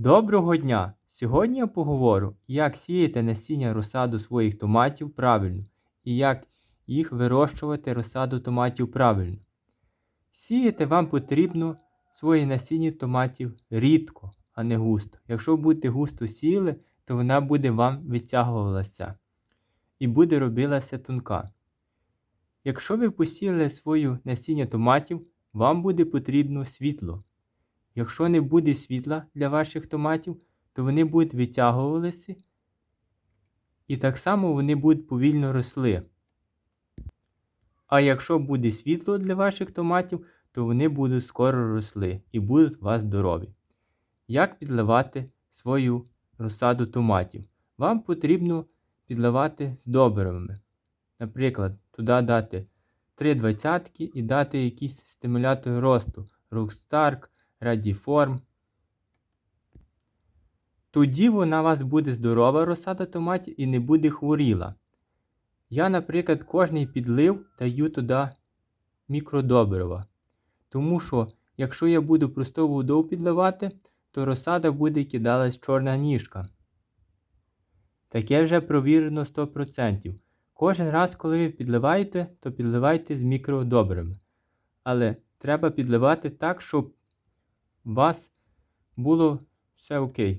Доброго дня! Сьогодні я поговорю, як сіяти насіння розсаду своїх томатів правильно і як їх вирощувати розсаду томатів правильно. Сіяти вам потрібно свої насіння томатів рідко, а не густо. Якщо будете густо сіяли, то вона буде вам відтягувалася і буде робилася тонка. Якщо ви посіяли свою насіння томатів, вам буде потрібно світло. Якщо не буде світла для ваших томатів, то вони будуть витягувалися і так само вони будуть повільно росли. А якщо буде світло для ваших томатів, то вони будуть скоро росли і будуть у вас здорові. Як підливати свою розсаду томатів? Вам потрібно підливати з добривами. Наприклад, туди дати 3 двадцятки і дати якісь стимулятори росту Rockstark, Радіформ. Тоді вона у вас буде здорова розсада томатів і не буде хворіла. Я, наприклад, кожний підлив даю туди мікродобрива. Тому що, якщо я буду просту воду підливати, то розсада буде кидалась чорна ніжка. Таке вже провірено 100%. Кожен раз, коли ви підливаєте, то підливайте з мікродобривами. Але треба підливати так, щоб вас було все окей.